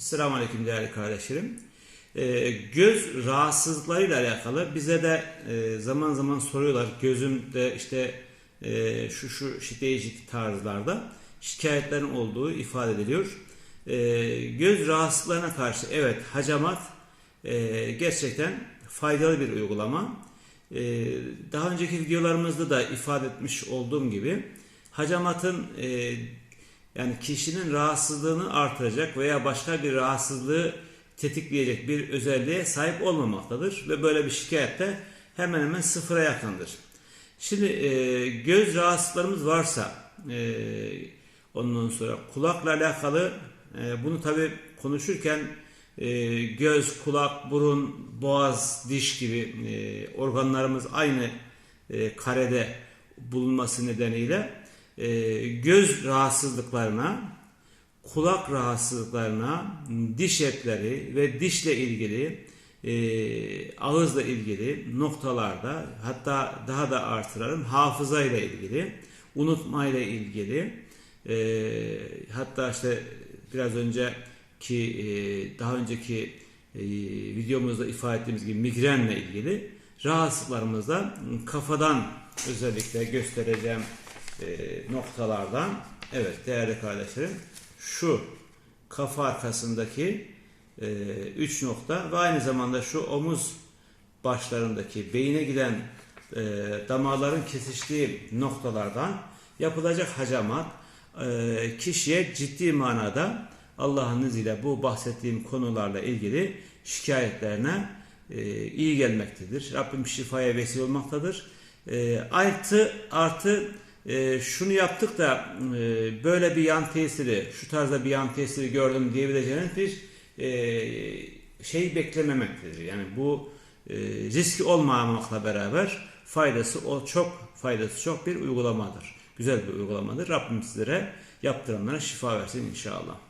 Selamun Aleyküm değerli kardeşlerim. Ee, göz rahatsızlıklarıyla alakalı bize de e, zaman zaman soruyorlar. Gözümde işte e, şu şu şi- değişik tarzlarda şikayetlerin olduğu ifade ediliyor. Ee, göz rahatsızlıklarına karşı evet hacamat e, gerçekten faydalı bir uygulama. Ee, daha önceki videolarımızda da ifade etmiş olduğum gibi hacamatın e, yani kişinin rahatsızlığını artıracak veya başka bir rahatsızlığı tetikleyecek bir özelliğe sahip olmamaktadır ve böyle bir şikayet de hemen hemen sıfıra yakındır. Şimdi e, göz rahatsızlıklarımız varsa e, ondan sonra kulakla alakalı e, bunu tabi konuşurken e, göz, kulak, burun, boğaz, diş gibi e, organlarımız aynı e, karede bulunması nedeniyle e, göz rahatsızlıklarına, kulak rahatsızlıklarına, diş etleri ve dişle ilgili, e, ağızla ilgili noktalarda hatta daha da artıralım hafızayla ilgili, unutmayla ilgili e, hatta işte biraz önceki daha önceki videomuzda ifade ettiğimiz gibi migrenle ilgili rahatsızlıklarımızda kafadan özellikle göstereceğim e, noktalardan evet değerli kardeşlerim şu kafa arkasındaki e, üç nokta ve aynı zamanda şu omuz başlarındaki beyine giden e, damarların kesiştiği noktalardan yapılacak hacamat e, kişiye ciddi manada Allah'ın izniyle bu bahsettiğim konularla ilgili şikayetlerine e, iyi gelmektedir. Rabbim şifaya vesile olmaktadır. E, artı artı e, şunu yaptık da e, böyle bir yan tesiri, şu tarzda bir yan tesiri gördüm diyebileceğiniz bir e, şey beklememektedir. Yani bu e, riski olmamakla beraber faydası o çok faydası çok bir uygulamadır. Güzel bir uygulamadır. Rabbim sizlere yaptıranlara şifa versin inşallah.